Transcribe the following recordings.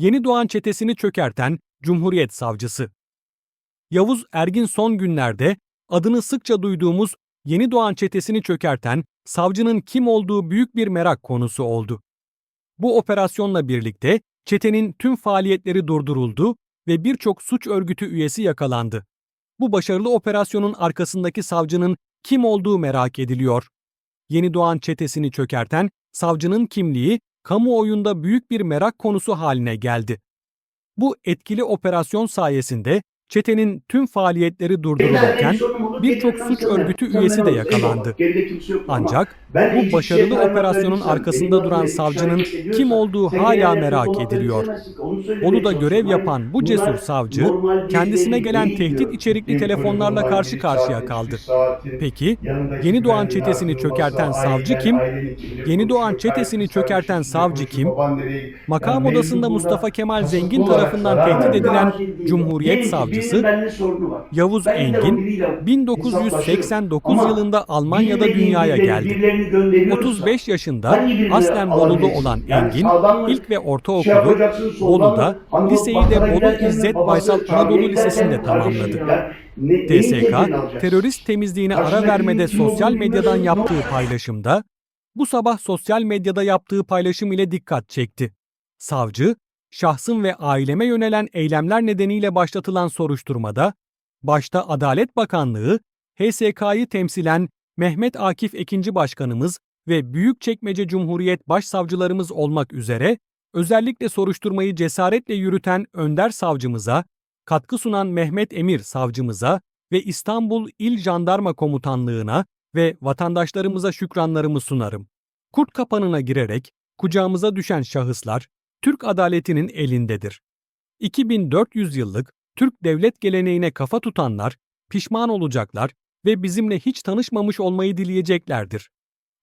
Yeni Doğan çetesini çökerten Cumhuriyet Savcısı. Yavuz Ergin son günlerde adını sıkça duyduğumuz Yeni Doğan çetesini çökerten savcının kim olduğu büyük bir merak konusu oldu. Bu operasyonla birlikte çetenin tüm faaliyetleri durduruldu ve birçok suç örgütü üyesi yakalandı. Bu başarılı operasyonun arkasındaki savcının kim olduğu merak ediliyor. Yeni Doğan çetesini çökerten savcının kimliği kamuoyunda büyük bir merak konusu haline geldi. Bu etkili operasyon sayesinde çetenin tüm faaliyetleri durdurulurken birçok suç örgütü üyesi de yakalandı. Ancak bu başarılı operasyonun arkasında duran savcının kim olduğu hala merak ediliyor. Bolu'da görev yapan bu cesur savcı kendisine gelen tehdit içerikli telefonlarla karşı karşıya kaldı. Peki Yeni Doğan çetesini çökerten savcı kim? Yeni Doğan çetesini çökerten savcı kim? Makam odasında Mustafa Kemal Zengin tarafından tehdit edilen Cumhuriyet Savcısı Yavuz Engin 1989 yılında Almanya'da dünyaya geldi. 35 yaşında aslen Bolulu olan Engin ilk ve ortaokulu Bolu'da, liseyi de Bolu İzzet Baysal Anadolu Lisesi'nde tamamladı. TSK, terörist temizliğine ara vermede sosyal medyadan yaptığı paylaşımda, bu sabah sosyal medyada yaptığı paylaşım ile dikkat çekti. Savcı, şahsım ve aileme yönelen eylemler nedeniyle başlatılan soruşturmada, başta Adalet Bakanlığı, HSK'yı temsilen Mehmet Akif Ekinci Başkanımız ve Büyükçekmece Cumhuriyet Başsavcılarımız olmak üzere özellikle soruşturmayı cesaretle yürüten Önder Savcımıza, katkı sunan Mehmet Emir Savcımıza ve İstanbul İl Jandarma Komutanlığına ve vatandaşlarımıza şükranlarımı sunarım. Kurt kapanına girerek kucağımıza düşen şahıslar Türk adaletinin elindedir. 2400 yıllık Türk devlet geleneğine kafa tutanlar pişman olacaklar ve bizimle hiç tanışmamış olmayı dileyeceklerdir.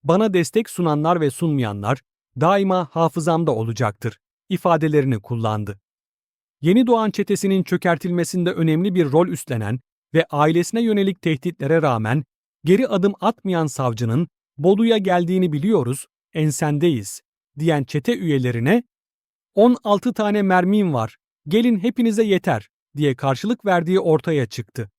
Bana destek sunanlar ve sunmayanlar daima hafızamda olacaktır ifadelerini kullandı. Yeni Doğan çetesinin çökertilmesinde önemli bir rol üstlenen ve ailesine yönelik tehditlere rağmen geri adım atmayan savcının Bolu'ya geldiğini biliyoruz, ensendeyiz diyen çete üyelerine 16 tane mermim var, gelin hepinize yeter diye karşılık verdiği ortaya çıktı.